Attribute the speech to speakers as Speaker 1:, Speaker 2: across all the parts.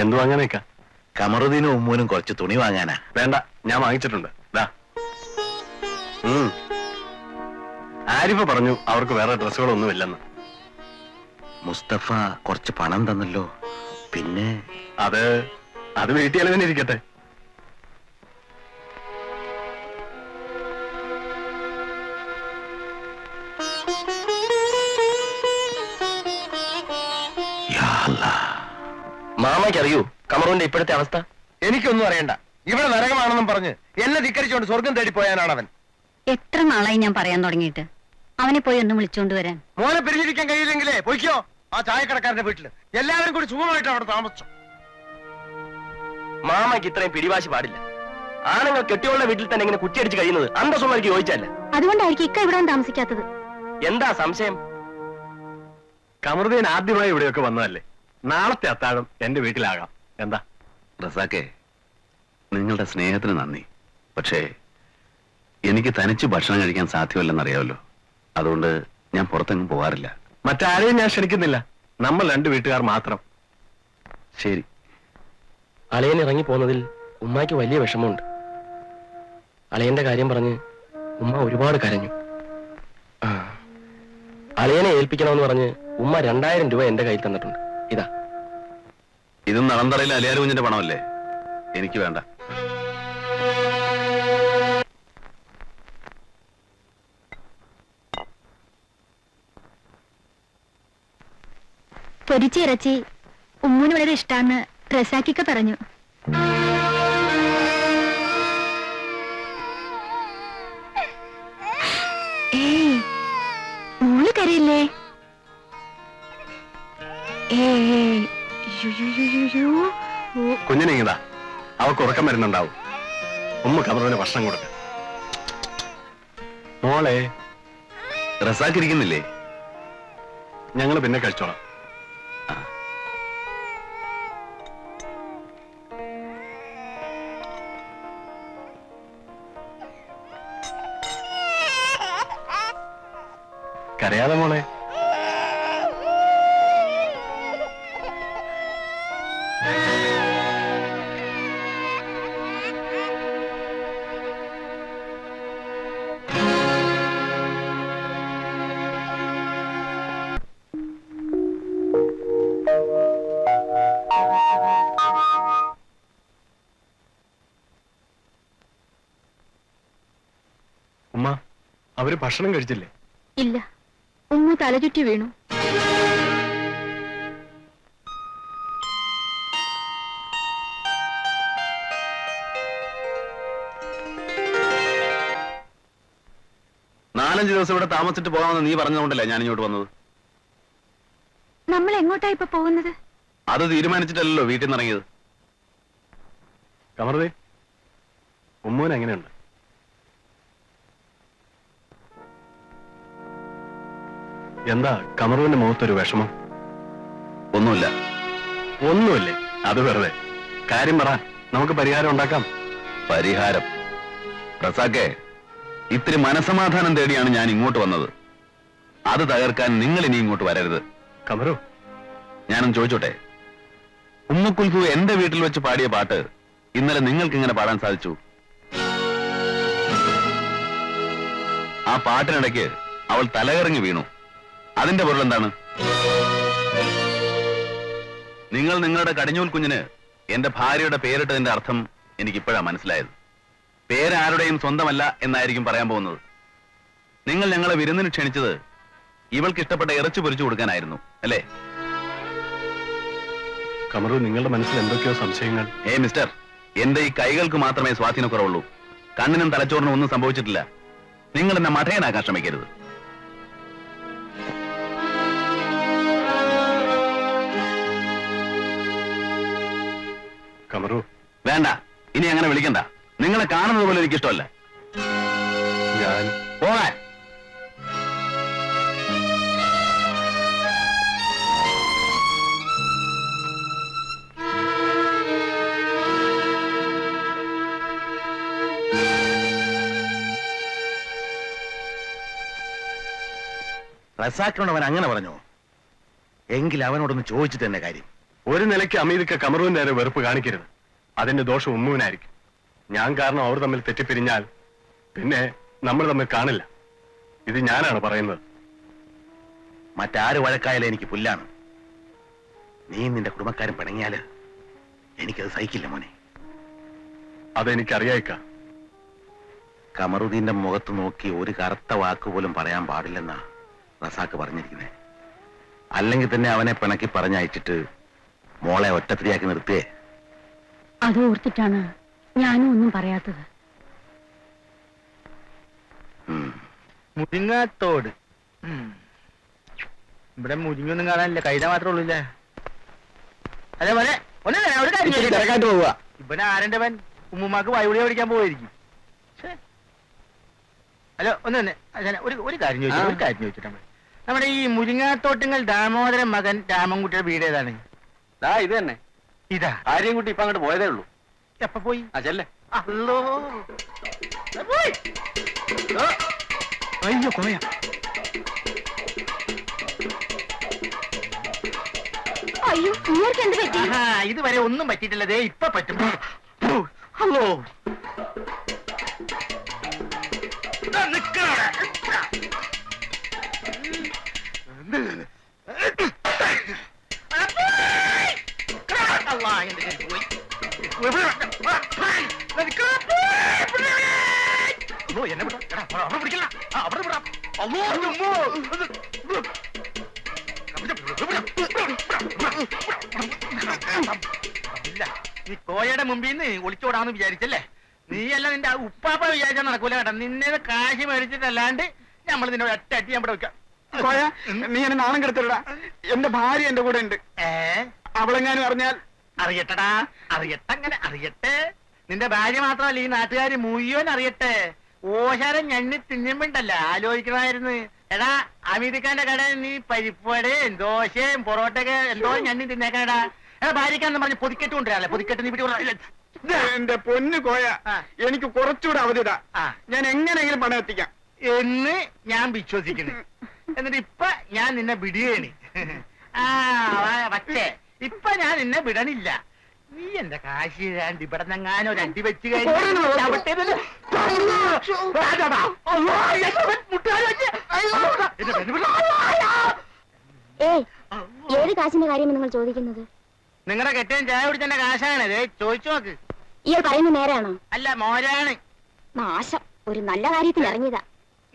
Speaker 1: എന്തു വാങ്ങാനേക്കാ
Speaker 2: കമറുദ്ദീനും ഉമ്മൂനും കുറച്ച് തുണി വാങ്ങാനാ.
Speaker 1: വേണ്ട ഞാൻ വാങ്ങിച്ചിട്ടുണ്ട്. ദാ. ഉം. ആരിഫ പറഞ്ഞു അവർക്ക് വേറെ ഡ്രസ്സുകളൊന്നും ഇല്ലെന്ന്.
Speaker 2: മുസ്തഫ കുറച്ച് പണം തന്നല്ലോ. പിന്നെ?
Speaker 1: അത് അത് വീട്ടിൽ തന്നെ ഇരിക്കട്ടെ.
Speaker 3: മാമയ്ക്ക് അറിയൂ കമറുവിന്റെ ഇപ്പോഴത്തെ അവസ്ഥ?
Speaker 4: എനിക്കൊന്നും അറിയണ്ട. ഇവിടെ നരകമാണെന്നും പറഞ്ഞ് എന്നെ ധിക്കരിച്ചുകൊണ്ട് സ്വർഗം തേടി പോയാനാണ് അവൻ.
Speaker 5: എത്ര നാളായി ഞാൻ പറയാൻ തുടങ്ങിയിട്ട്? അവനെ പോയി ഒന്ന് വിളിച്ചോണ്ട് വരാൻ.
Speaker 4: മോനെ പിരിഞ്ഞിരിക്കാൻ കഴിയില്ലെങ്കിലേ പൊയ്ക്കോ. ആ ചായക്കടക്കാരന്റെ വീട്ടിൽ. എല്ലാവരും കൂടി സുഖമായിട്ട് അവിടെ താമസിച്ചു
Speaker 3: മാമയ്ക്ക് ഇത്രയും പിടിവാശി പാടില്ല. ആണുങ്ങൾ കെട്ടിയുള്ള വീട്ടിൽ തന്നെ ഇങ്ങനെ കുറ്റിയടിച്ച് കഴിയുന്നത് അന്തസ്സുള്ളവർക്ക് ചോദിച്ചല്ല
Speaker 5: അതുകൊണ്ടായിരിക്കും ഇക്ക ഇവിടെ താമസിക്കാത്തത്.
Speaker 3: എന്താ സംശയം?
Speaker 1: കമറുദ്ദീൻ ആദ്യമായി ഇവിടെയൊക്കെ വന്നതല്ലേ? നാളത്തെ അത്താഴം എന്റെ വീട്ടിലാകാം. എന്താ?
Speaker 2: റസാക്കെ നിങ്ങളുടെ സ്നേഹത്തിന് നന്ദി. പക്ഷേ എനിക്ക് തനിച്ച് ഭക്ഷണം കഴിക്കാൻ സാധ്യമല്ലെന്നറിയാമല്ലോ. അതുകൊണ്ട് ഞാൻ പുറത്തെങ്ങും പോകാറില്ല.
Speaker 1: മറ്റാരെയും ഞാൻ ക്ഷണിക്കുന്നില്ല. നമ്മൾ രണ്ട് വീട്ടുകാർ മാത്രം.
Speaker 2: ശരി.
Speaker 3: അളയൻ ഇറങ്ങി പോകുന്നതിൽ ഉമ്മയ്ക്ക് വലിയ വിഷമമുണ്ട്. അളയന്റെ കാര്യം പറഞ്ഞ് ഉമ്മ ഒരുപാട് കരഞ്ഞു. അളയനെ ഏൽപ്പിക്കണമെന്ന് പറഞ്ഞ് ഉമ്മ രണ്ടായിരം രൂപ എന്റെ കയ്യിൽ തന്നിട്ടുണ്ട്. ഇതാ.
Speaker 2: ഇത് നടന്തറയിലെ അലിയാർ കുഞ്ഞിന്റെ പണമല്ലേ? എനിക്ക് വേണ്ട.
Speaker 5: പൊരിച്ചിറച്ചി ഉമ്മൂന് വളരെ ഇഷ്ടാന്ന് റസാക്കിക്ക പറഞ്ഞു.
Speaker 1: അവൾക്ക് ഉറക്കം വരുന്നുണ്ടാവും. ഉമ്മ കമറുവിന് ഭക്ഷണം കൊടുക്ക. മോളെ
Speaker 2: റസാക്കിരിക്കുന്നില്ലേ?
Speaker 1: ഞങ്ങൾ പിന്നെ കഴിച്ചോളാം. കരയാതെ മോളെ. അവർ ഭക്ഷണം കഴിച്ചില്ലേ?
Speaker 5: ഇല്ല. ഉമ്മ തലചുറ്റി വീണു.
Speaker 2: നാലഞ്ച് ദിവസം ഇവിടെ താമസിച്ചിട്ട് പോകാമെന്ന് നീ പറഞ്ഞതുകൊണ്ടല്ലേ ഞാൻ ഇങ്ങോട്ട് വന്നത്?
Speaker 5: നമ്മൾ എങ്ങോട്ടാ ഇപ്പൊ പോകുന്നത്?
Speaker 2: അത് തീരുമാനിച്ചിട്ടല്ലോ വീട്ടിൽ നിന്ന് ഇറങ്ങിയത്.
Speaker 1: കമറുദേ ഉമ്മൂന് എങ്ങനെയുണ്ട്? എന്താ കമറുവിന്റെ മുഖത്തൊരു വിഷമം?
Speaker 2: ഒന്നുമില്ല.
Speaker 1: ഒന്നുമില്ലേ? അത് വെറുതെ. കാര്യം പറ നമുക്ക് പരിഹാരം ഉണ്ടാക്കാം.
Speaker 2: പരിഹാരം. പ്രസാക്കെ ഇത്തിരി മനസമാധാനം തേടിയാണ് ഞാൻ ഇങ്ങോട്ട് വന്നത്. അത് തകർക്കാൻ നിങ്ങൾ ഇനി ഇങ്ങോട്ട് വരരുത്.
Speaker 1: കമറു.
Speaker 2: ഞാനും ചോദിച്ചോട്ടെ? ഉമ്മക്കുൽഫു എന്റെ വീട്ടിൽ വെച്ച് പാടിയ പാട്ട് ഇന്നലെ നിങ്ങൾക്ക് ഇങ്ങനെ പാടാൻ സാധിച്ചു? ആ പാട്ടിനിടയ്ക്ക് അവൾ തലകറങ്ങി വീണു. അതിന്റെ പൊരുൾ എന്താണ്? നിങ്ങൾ നിങ്ങളുടെ കടിഞ്ഞൂൽ കുഞ്ഞിന് എന്റെ ഭാര്യയുടെ പേരിട്ടതിന്റെ അർത്ഥം എനിക്കിപ്പോഴാ മനസ്സിലായത്. പേരാരുടെയും സ്വന്തമല്ല എന്നായിരിക്കും പറയാൻ പോകുന്നത്. നിങ്ങൾ ഞങ്ങളെ വിരുന്നിന് ക്ഷണിച്ചത് ഇവൾക്ക് ഇഷ്ടപ്പെട്ട ഇറച്ചി പൊരിച്ചു കൊടുക്കാനായിരുന്നു അല്ലേ?
Speaker 1: കമറു നിങ്ങളുടെ മനസ്സിൽ എന്തൊക്കെയോ സംശയങ്ങൾ.
Speaker 2: ഏ മിസ്റ്റർ എന്റെ ഈ കൈകൾക്ക് മാത്രമേ സ്വാധീനക്കുറവുള്ളൂ കണ്ണിനും തലച്ചോറിനും ഒന്നും സംഭവിച്ചിട്ടില്ല. നിങ്ങൾ എന്നെ മഠയനാക്കാൻ ശ്രമിക്കരുത്.
Speaker 1: കമറു.
Speaker 2: വേണ്ട ഇനി അങ്ങനെ വിളിക്കണ്ട. നിങ്ങളെ കാണുന്നത് പോലെ എനിക്ക് ഇഷ്ടമല്ല.
Speaker 1: ഞാൻ
Speaker 2: പോകാൻ. റസാക്കിനോട് അവൻ അങ്ങനെ പറഞ്ഞു? എങ്കിൽ അവനോടൊന്ന് ചോദിച്ചിട്ട് തന്നെ കാര്യം.
Speaker 1: ഒരു നിലയ്ക്ക് അമീദിക്ക് കമറൂന്റെ നേരെ വെറുപ്പ് കാണിക്കരുത്. അതിന്റെ ദോഷം ഉമ്മുവിനായിരിക്കും. ഞാൻ കാരണം അവർ തമ്മിൽ തെറ്റിപ്പിരിഞ്ഞാൽ പിന്നെ നമ്മൾ തമ്മിൽ കാണില്ല. ഇത് ഞാനാണ് പറയുന്നത്.
Speaker 2: മറ്റാര് വഴക്കായാലും എനിക്ക് പുല്ലാണ്. നീ നിന്റെ കുടുംബക്കാരൻ പിണങ്ങിയാൽ എനിക്കത് സഹിക്കില്ല മോനെ.
Speaker 1: അതെനിക്കറിയായിക്ക.
Speaker 2: കമറുദ്ദീന്റെ മുഖത്ത് നോക്കി ഒരു കറുത്ത വാക്ക് പോലും പറയാൻ പാടില്ലെന്നാ റസാക്ക് പറഞ്ഞിരിക്കുന്നത് അല്ലെങ്കിൽ തന്നെ അവനെ പിണക്കി പറഞ്ഞയച്ചിട്ട് മോളെ ഒറ്റത്തിരിയാക്കി നിർത്തിയേ.
Speaker 5: അത് ഓർത്തിട്ടാണ് ഞാനും ഒന്നും പറയാത്തത്.
Speaker 4: മുരിങ്ങാത്തോട്. ഇവിടെ മുരിങ്ങൊന്നും കാണാനില്ല. കൈത മാത്രമേ ഉള്ളൂല്ലേ അതെ മോനെ. ഒന്ന് വരാം, ഒരു കാര്യം?
Speaker 3: പോവുക.
Speaker 4: ഉമ്മുമാക്ക് വൈവിളിയെ പഠിക്കാൻ പോയിരിക്കും ഛേ. ഹലോ ഒന്ന് തന്നെ അച്ഛനെ, ഒരു ഒരു കാര്യം ചോദിച്ചു ഒരു കാര്യം ചോദിച്ചിട്ട് നമ്മുടെ ഈ മുരിങ്ങാത്തോട്ടുങ്ങൾ ദാമോദരൻ മകൻ രാമൻകുട്ടിയുടെ വീട് ഏതാണ്?
Speaker 3: ഇത് തന്നെ.
Speaker 4: ഇതാ.
Speaker 3: ആരെയും കുട്ടി ഇപ്പൊ അങ്ങോട്ട് പോയതേ ഉള്ളൂ.
Speaker 4: എപ്പ പോയി?
Speaker 3: ആ ചെല്ലേ.
Speaker 4: അല്ലോ. അയ്യോ കോയ
Speaker 5: അയ്യോ നിങ്ങൾക്ക് എന്ത് പറ്റി?
Speaker 4: ആഹാ, ഇതുവരെ ഒന്നും പറ്റിയിട്ടില്ലതേ ഇപ്പൊ പറ്റും. ഹലോ ദാ നിക്കണവിടെ. ഇല്ല കോയയുടെ മുമ്പിൽ നിന്ന് ഒളിച്ചോടാന്ന് വിചാരിച്ചല്ലേ? നീയല്ല നിന്റെ ആ ഉപ്പാപ്പ വിചാരിച്ചാൽ നടക്കൂല കേട്ടോ. നിന്നെ കാശി മേടിച്ചിട്ടല്ലാണ്ട് നമ്മൾ നിന്നെ ഒറ്റ അട്ടി നമ്മുടെ വെക്കാം.
Speaker 6: കോയ നീ എന്നെ നാണം കെടുത്തടാ എന്റെ ഭാര്യ എന്റെ കൂടെ ഉണ്ട്.
Speaker 4: ഏ?
Speaker 6: അവളെങ്ങാനും അറിഞ്ഞാൽ?
Speaker 4: അറിയട്ടടാ അറിയട്ടെ അങ്ങനെ അറിയട്ടെ. നിന്റെ ഭാര്യ മാത്രമല്ല ഈ നാട്ടുകാര് മുഴുവൻ അറിയട്ടെ. ഓശാരം ഞണ്ണി തിന്നുമ്പോണ്ടല്ല ആലോചിക്കണമായിരുന്നു. എടാ അമീതിക്കാന്റെ കട നീ പരിപ്പടയും ദോശയും പൊറോട്ടയൊക്കെ എന്തോ ഞണ്ണി തിന്നേക്കാടാ എടാ ഭാര്യക്കാന്ന് പറഞ്ഞ് പൊതിക്കെട്ട് കൊണ്ടുവരാല്ലേ? പൊതിക്കെട്ട് നീ പിടി
Speaker 6: എന്റെ പൊന്നു കോയ
Speaker 4: ആ.
Speaker 6: എനിക്ക് കുറച്ചുകൂടെ അവധിടാ.
Speaker 4: ആ.
Speaker 6: ഞാൻ എങ്ങനെയെങ്കിലും പണം എത്തിക്കാം.
Speaker 4: എന്ന് ഞാൻ വിശ്വസിക്കുന്നു. എന്നിട്ട് ഇപ്പൊ ഞാൻ നിന്നെ വിടുകയാണ്. ആ വാ- പക്ഷേ ഇപ്പൊ ഞാൻ നിന്നെ വിടണില്ല. നീ എന്റെ കാശി രണ്ട് ഇവിടെ നിന്നെങ്ങാനും ഒരു അടി വെച്ച് കഴിഞ്ഞാൽ ചവിട്ടേതല്ലേ? അതാ, അള്ളാ, എന്നെ അവൻ മുട്ടുകാൽ വെച്ച്. എന്നെ പെണ്ണ് വിട.
Speaker 7: ഏയ് ഏത് കാശിന്റെ കാര്യമാണ് നിങ്ങൾ ചോദിക്കുന്നത്?
Speaker 4: നിങ്ങളുടെ കെട്ടിയൻ ചായ കുടിച്ചെന്റെ കാശാണ്. ചോദിച്ചു നോക്ക്.
Speaker 7: ഇയാൾ പറയുന്ന നേരാണോ
Speaker 4: അല്ല മോരാണ്.
Speaker 7: നാശം. ഒരു നല്ല കാര്യത്തിൽ ഇറങ്ങിയതാ.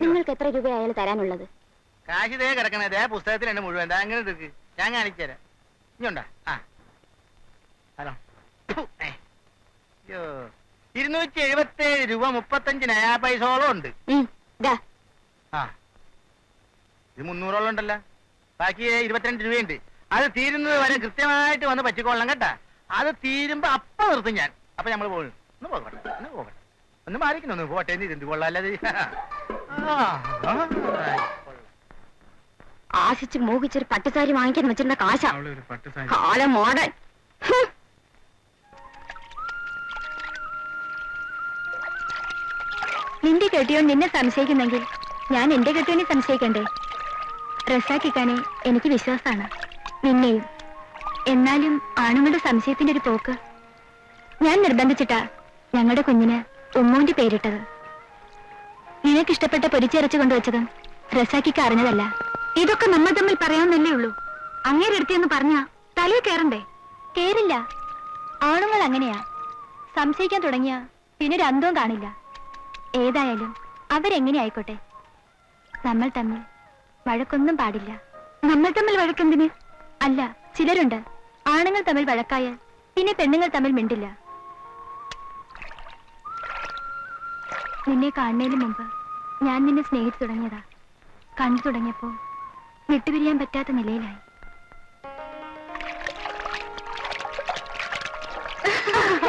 Speaker 7: നിങ്ങൾക്ക് എത്ര രൂപ അയാൾ തരാനുള്ളത്?
Speaker 4: കാശ് ദേ കിടക്കണേ. ദേ പുസ്തകത്തിലുണ്ട് മുഴുവൻ. ദാ അങ്ങനെ എടുക്ക് ഞാൻ കാണിച്ചു തരാം ഇഞ്ഞുണ്ടാ? ആ. ഹലോ. ഇരുന്നൂറ്റി എഴുപത്തി ഏഴ് രൂപ മുപ്പത്തഞ്ച് നയാ പൈസോളം ഉണ്ട്.
Speaker 7: ദാ,
Speaker 4: ആ. ഇത് മുന്നൂറോളം ഉണ്ടല്ലോ. ബാക്കി ഇരുപത്തിരണ്ട് രൂപയുണ്ട്. അത് തീരുന്നത് വരെ കൃത്യമായിട്ട് വന്ന് പറ്റിക്കൊള്ളണം കേട്ടാ. അത് തീരുമ്പോ അപ്പ നിർത്തും ഞാൻ. അപ്പൊ നമ്മൾ പോകും ഒന്ന് പോകട്ടെ ഒന്ന് പോകട്ടെ. ഒന്ന് മാറിക്കുന്നു ഒന്ന് പോട്ടെ എന്ന് ഇരുന്ന് കൊള്ളാം അല്ലാതെ ആ, ആ,
Speaker 7: ആശിച്ച് മോഹിച്ചൊരു പട്ടുസാരി വാങ്ങിക്കാൻ വെച്ചിരുന്ന കാശാ. കാലം മോഡൻ നിന്റെ കെട്ടിയോൻ നിന്നെ സംശയിക്കുന്നെങ്കിൽ ഞാൻ എന്റെ കെട്ടിയോനെ സംശയിക്കണ്ടേ? റസാക്കിക്കാനെ എനിക്ക് വിശ്വാസമാണ്. നിന്നെയും. എന്നാലും ആണുങ്ങളുടെ സംശയത്തിന്റെ ഒരു പോക്ക്. ഞാൻ നിർബന്ധിച്ചിട്ടാ ഞങ്ങളുടെ കുഞ്ഞിന് ഉമ്മൂന്റെ പേരിട്ടത്. നിനക്കിഷ്ടപ്പെട്ട പൊരിച്ചിറച്ചു കൊണ്ടുവച്ചതും റസാക്കിക്ക് അറിഞ്ഞതല്ല. ഇതൊക്കെ നമ്മൾ തമ്മിൽ പറയാമെന്നല്ലേ ഉള്ളൂ. അങ്ങേരെ എടുത്തിയെന്ന് പറഞ്ഞാ തലയിൽ കയറണ്ടേ? കേറില്ല. ആണുങ്ങൾ അങ്ങനെയാ. സംശയിക്കാൻ തുടങ്ങിയ പിന്നെ ഒരു അന്തവും കാണില്ല. ഏതായാലും അവരെങ്ങനെ ആയിക്കോട്ടെ? നമ്മൾ തമ്മിൽ വഴക്കൊന്നും പാടില്ല. നമ്മൾ തമ്മിൽ വഴക്കെന്തിന്? അല്ല ചിലരുണ്ട്. ആണുങ്ങൾ തമ്മിൽ വഴക്കായാൽ പിന്നെ പെണ്ണുങ്ങൾ തമ്മിൽ മിണ്ടില്ല. നിന്നെ കാണുന്നതിന് മുമ്പ് ഞാൻ നിന്നെ സ്നേഹിച്ചു തുടങ്ങിയതാ. കണ്ടു തുടങ്ങിയപ്പോ വിട്ടുപിരിയാൻ പറ്റാത്ത നിലയിലായി.